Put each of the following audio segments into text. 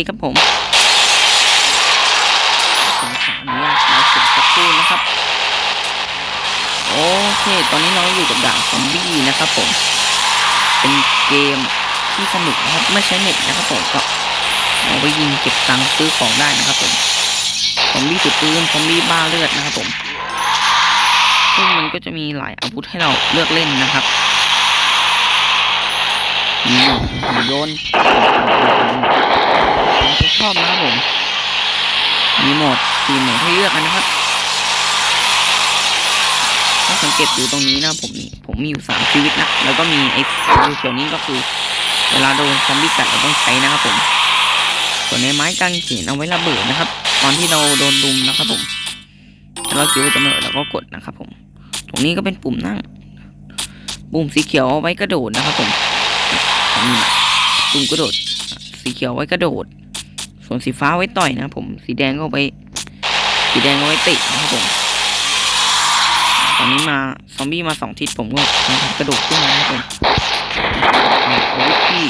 คครับผมผมขออนุญาตเราสุดสักครู่นะครับ โอเค ตอนนี้เราอยู่กับด่านซอมบี้นะครับผม เป็นเกมที่สนุกนะครับไม่ใช้เน็ตนะครับผมก็เอาไปยิงเก็บตังค์ซื้อของได้นะครับผมซอมบี้ถือปืนซอมบี้บ้าเลือดนะครับผมซึ่งมันก็จะมีหลายอาวุธให้เราเลือกเล่นนะครับมีหุ่นยน ต์ผมชอบนะครับผม มีโหมดสี่โหมดให้เลือกกันนะครับถ้าสังเกตดูตรงนี้นะผมนี่ผมมีอยู่สามชีวิตนะแล้วก็มีไอ้เขียวนี้ก็คือ เวลาโดนซอมบี้กัดเราต้องใช้นะครับผม ส่วนในไม้กางเขนเอาไว้ระเบิดนะครับ ตอนที่เราโดนลุมนะครับผมถ้าเราคิดว่าจะไม่ระเราก็กดนะครับผม ตรงนี้ก็เป็นปุ่มนั่ง ปุ่มสีเขียวเอาไว้กระโดดนะครับผมปุ่มกระโดด สีเขียวไว้กระโดด ส่วนสีฟ้าไว้ต่อยนะผม สีแดงก็ไว้ สีแดงเอาไว้ตินะครับผม ตอนนี้มาซอมบี้มาสองทิศผมก็กระโดดขึ้นมาครับผมนี่อาวุธที่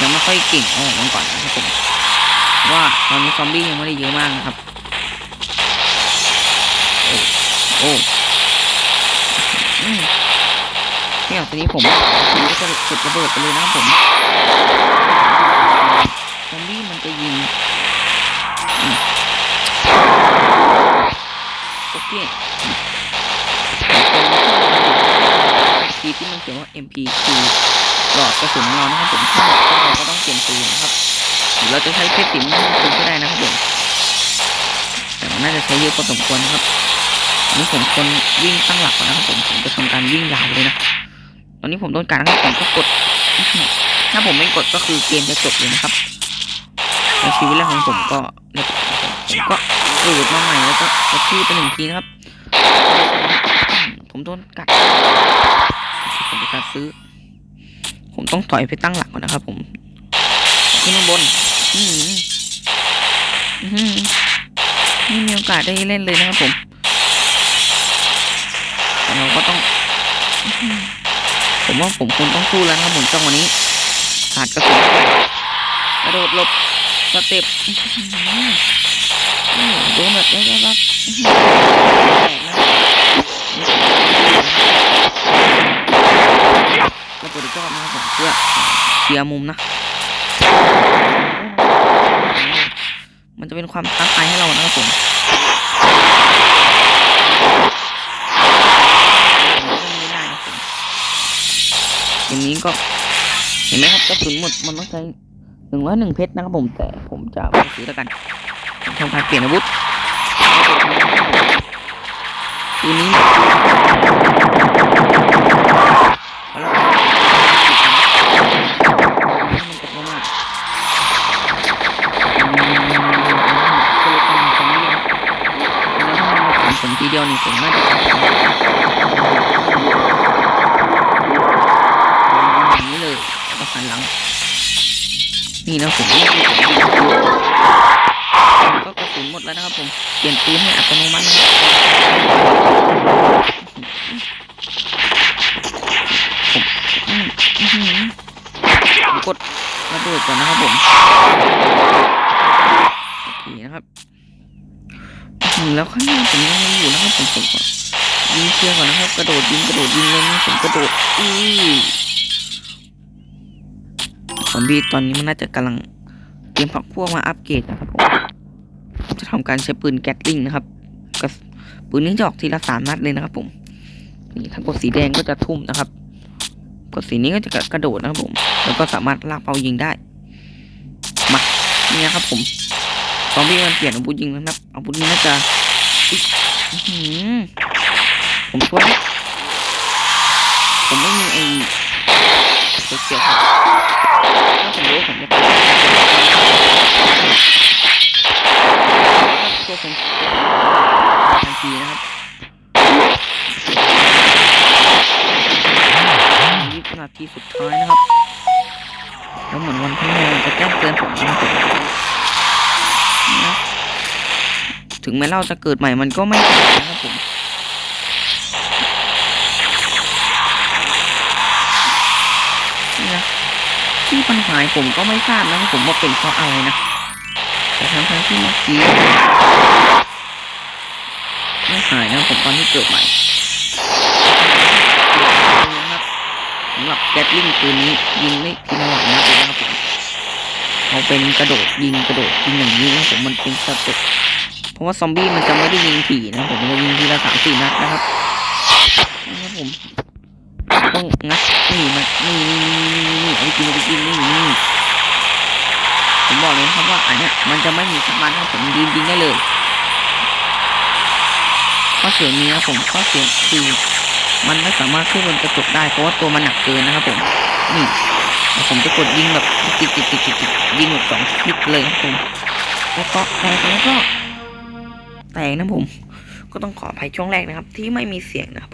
ยังไม่ค่อยเก่งเอาออกมาก่อนนะครับผม ว่าตอนนี้ซอมบี้ยังไม่ได้เยอะมากนะครับ โอ้โอ้อืมเนี่ยทีนี้ผมก็จะกดระเบิดไปเลยนะครับผม ซอมบี้มันจะยิงอืมโอเคทีที่มันเขียนว่า MP คือหลอดกระสุนของเรานะครับผมถ้าหมดเราก็ต้องเปลี่ยนปืนนะครับหรือเราจะใช้เพชรสิมปืนก็ได้นะครับผมแต่มันน่าจะใช้เยอะพอสมควรนะครับอันนี้ผมคนวิ่งตั้งหลักก่อนนะครับผมผมจะทำการวิ่งยาวเลยนะตอนนี้ผมโดนการนะครับผมก็กดถ้าผมไม่กดก็คือเกมจะจบเลยนะครับ ในชีวิตแรกของผมก็ผมก็เกิดมาใหม่แล้วก็กระทืบไปหนึ่งทีนะครับ ผมโดนกัดผมไปกัดซื้อ ผมต้องถอยไปตั้งหลักก่อนนะครับ ผมขึ้นข้างบนอืมอืมนี่มีโอกาสได้เล่นเลยนะครับผมแต่เราก็ต้อง ผมว่าผมคงต้องสู้แล้วนะครับผมจังหวะนี้ขาดกระสุนกระโดดหลบ สเต็ปอื้อหืออื้อโดนแบบแล้วก็แบบอื้อหือแตกนะระเบิดอีกรอบนะครับเพื่อเคลียร์มุมนะ มันจะเป็นความท้าทายให้เรานะครับผมไม่นะผมอย่างนี้ก็เห็นไหมครับกระสุนหมดมันต้องใช้ หนึ่งร้อยหนึ่งเพชรนะครับผมแต่ผมจะไม่ซื้อแล้วกันผมทำการเปลี่ยนอาวุธปืนนี้เอาละให้มันตกลงมาผมทีเดียวนี่ผมน่าจะอย่างนี้เลยแล้วก็หันหลัง นี่นะผมก็กระสุนหมดแล้วนะครับผม เปลี่ยนปืนให้อัตโนมัตินะครับผมกดระเบิดก่อนนะครับผมโอเคนะครับแล้วข้างหน้าผมยังมีอยู่นะครับผมผมก็ยิงเคลียร์ก่อนนะครับ กระโดดยิงกระโดดยิงเลยนะผมกระโดดอื้อ ซอมบี้ตอนนี้มันน่าจะกำลังเตรียมพักพวกมาอัปเกรดนะครับผมจะทำการใช้ปืนแก๊สลิงนะครับกระสปืนนี้จะออกทีละสามนัดเลยนะครับ ผมนี่ถ้ากดสีแดงก็จะทุ่มนะครับ กดสีนี้ก็จะกระโดดนะครับผม แล้วก็สามารถลากเป้ายิงได้มาเนี่นะครับ ผมซอมบี้มันเปลี่ยนอาวุธยิงแล้วนะครับอาวุธนี้น่าจะผมช่วยผมไม่มีไอ เกี่ยวครับถ้าผมรู้ผมจะไปตัวผมทันทีนะครับยี่สิบนาทีสุดท้ายนะครับ แล้วเหมือนวันข้างหน้าจะแจ้งเตือนผมนะครับผมนะถึงแม้เราจะเกิดใหม่มันก็ไม่ตายนะครับผม ที่มันหายผมก็ไม่ทราบนะผมว่าเป็นเพราะอะไรนะแต่ทั้งทั้งๆที่เมื่อกี้ไม่หายนะผมตอนที่เกิดใหม่นะครับสำหรับแกตลิงปืนนี้ยิงไม่ทีละหลังนัดเลยนะครับผมเอาเป็นกระโดดยิงกระโดดยิงอย่างนี้นะผมมันเป็นสเต็ปเพราะว่าซอมบี้มันจะไม่ได้ยิงถี่นะผมจะยิงทีละสามสี่นัดนะครับนะครับผม ต้องงัดนี่มานี่นี่นี่นี่นี่เอาไปกินเอาไปกินนี่นี่ผมบอกเลยครับว่าอันเนี้ยมันจะไม่มีสักมันนะผมยิงยิงได้เลยข้อเสียนี้นะผมข้อเสียคือมันไม่สามารถขึ้นบนกระจกได้เพราะว่าตัวมันหนักเกินนะครับผมนี่ผมจะกดยิงแบบติดติดติดติดติดยิงแบบสองคลิกเลยครับผมแล้วก็แตกแล้วก็แตกนะผม ก็ต้องขออภัยช่วงแรกนะครับ ที่ไม่มีเสียงนะครับ